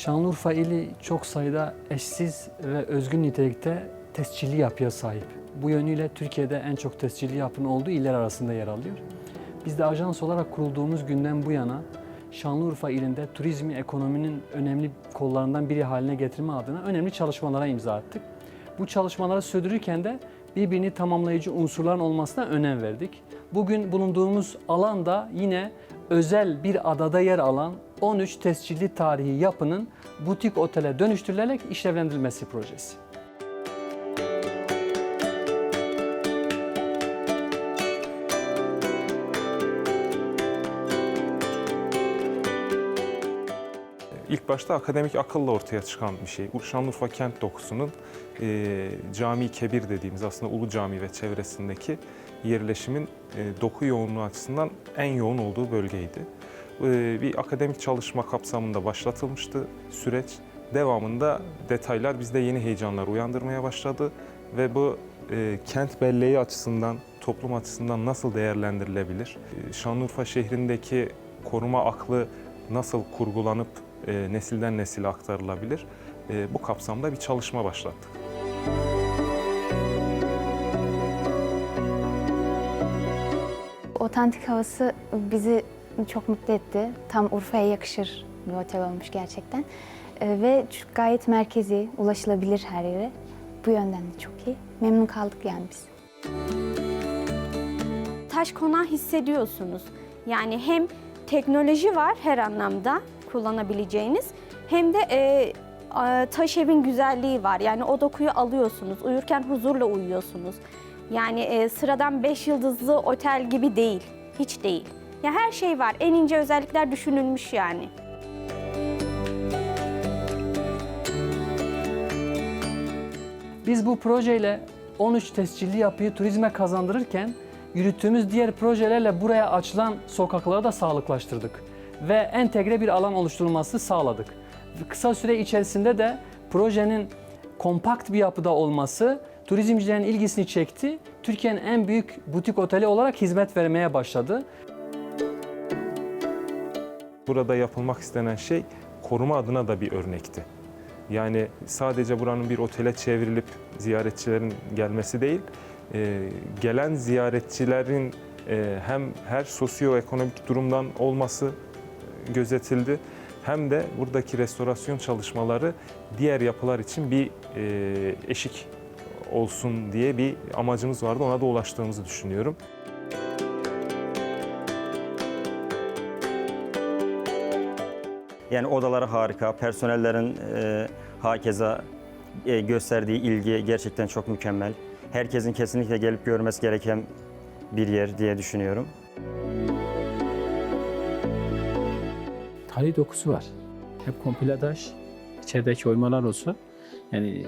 Şanlıurfa ili çok sayıda eşsiz ve özgün nitelikte tescilli yapıya sahip. Bu yönüyle Türkiye'de en çok tescilli yapının olduğu iller arasında yer alıyor. Biz de ajans olarak kurulduğumuz günden bu yana Şanlıurfa ilinde turizmi ekonominin önemli kollarından biri haline getirme adına önemli çalışmalara imza attık. Bu çalışmaları sürdürürken de birbirini tamamlayıcı unsurların olmasına önem verdik. Bugün bulunduğumuz alan da yine özel bir adada yer alan 13 tescilli tarihi yapının butik otele dönüştürülerek işlevlendirilmesi projesi. İlk başta akademik akılla ortaya çıkan bir şey. Şanlıurfa kent dokusunun e, cami kebir dediğimiz aslında Ulu Cami ve çevresindeki yerleşimin e, doku yoğunluğu açısından en yoğun olduğu bölgeydi. E, bir akademik çalışma kapsamında başlatılmıştı süreç. Devamında detaylar bizde yeni heyecanlar uyandırmaya başladı ve bu e, kent belleği açısından, toplum açısından nasıl değerlendirilebilir? E, Şanlıurfa şehrindeki koruma aklı nasıl kurgulanıp e, nesilden nesile aktarılabilir? E, bu kapsamda bir çalışma başlattık. Otantik havası bizi çok mutlu etti. Tam Urfa'ya yakışır bir otel olmuş gerçekten. Ee, Ve gayet merkezi, ulaşılabilir her yere. Bu yönden de çok iyi. Memnun kaldık yani biz. taş konağı hissediyorsunuz. Yani hem teknoloji var her anlamda kullanabileceğiniz hem de e, taş evin güzelliği var. Yani o dokuyu alıyorsunuz. Uyurken huzurla uyuyorsunuz. Yani e, sıradan 5 yıldızlı otel gibi değil. Hiç değil. Ya her şey var. En ince özellikler düşünülmüş yani. Biz bu projeyle 13 tescilli yapıyı turizme kazandırırken yürüttüğümüz diğer projelerle buraya açılan sokakları da sağlıklaştırdık ve entegre bir alan oluşturulması sağladık. Kısa süre içerisinde de projenin kompakt bir yapıda olması turizmcilerin ilgisini çekti. Türkiye'nin en büyük butik oteli olarak hizmet vermeye başladı. Burada yapılmak istenen şey koruma adına da bir örnekti. Yani sadece buranın bir otele çevrilip ziyaretçilerin gelmesi değil, e, gelen ziyaretçilerin e, hem her sosyoekonomik durumdan olması gözetildi, hem de buradaki restorasyon çalışmaları diğer yapılar için bir e, eşik olsun diye bir amacımız vardı. Ona da ulaştığımızı düşünüyorum. Yani odaları harika, personellerin e, hakeza e, gösterdiği ilgi gerçekten çok mükemmel. Herkesin kesinlikle gelip görmesi gereken bir yer diye düşünüyorum. Tarihi dokusu var. Hep komple taş, içerideki oymalar olsun. Yani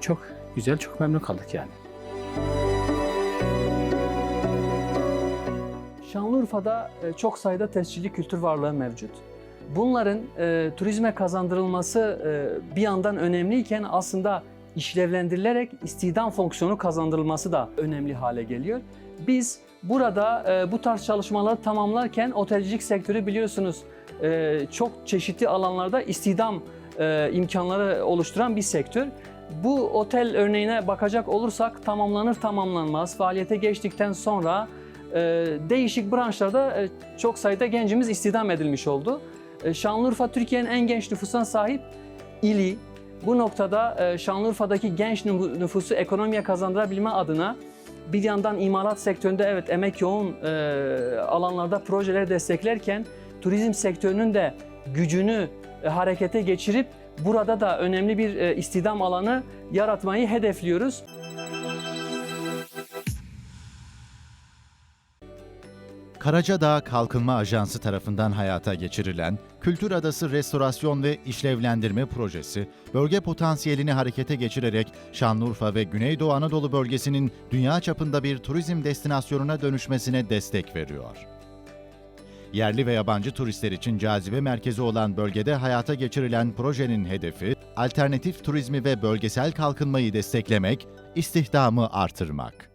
çok güzel, çok memnun kaldık yani. Şanlıurfa'da e, çok sayıda tescilli kültür varlığı mevcut. Bunların e, turizme kazandırılması e, bir yandan önemliyken aslında işlevlendirilerek istihdam fonksiyonu kazandırılması da önemli hale geliyor. Biz burada e, bu tarz çalışmaları tamamlarken otelcilik sektörü biliyorsunuz e, çok çeşitli alanlarda istihdam e, imkanları oluşturan bir sektör. Bu otel örneğine bakacak olursak tamamlanır tamamlanmaz faaliyete geçtikten sonra e, değişik branşlarda e, çok sayıda gencimiz istihdam edilmiş oldu. E, Şanlıurfa Türkiye'nin en genç nüfusuna sahip ili. Bu noktada e, Şanlıurfa'daki genç nüfu- nüfusu ekonomiye kazandırabilme adına bir yandan imalat sektöründe evet emek yoğun e, alanlarda projeleri desteklerken turizm sektörünün de gücünü e, harekete geçirip burada da önemli bir e, istihdam alanı yaratmayı hedefliyoruz. Karacadağ Kalkınma Ajansı tarafından hayata geçirilen Kültür Adası Restorasyon ve İşlevlendirme Projesi, bölge potansiyelini harekete geçirerek Şanlıurfa ve Güneydoğu Anadolu bölgesinin dünya çapında bir turizm destinasyonuna dönüşmesine destek veriyor. Yerli ve yabancı turistler için cazibe merkezi olan bölgede hayata geçirilen projenin hedefi, alternatif turizmi ve bölgesel kalkınmayı desteklemek, istihdamı artırmak.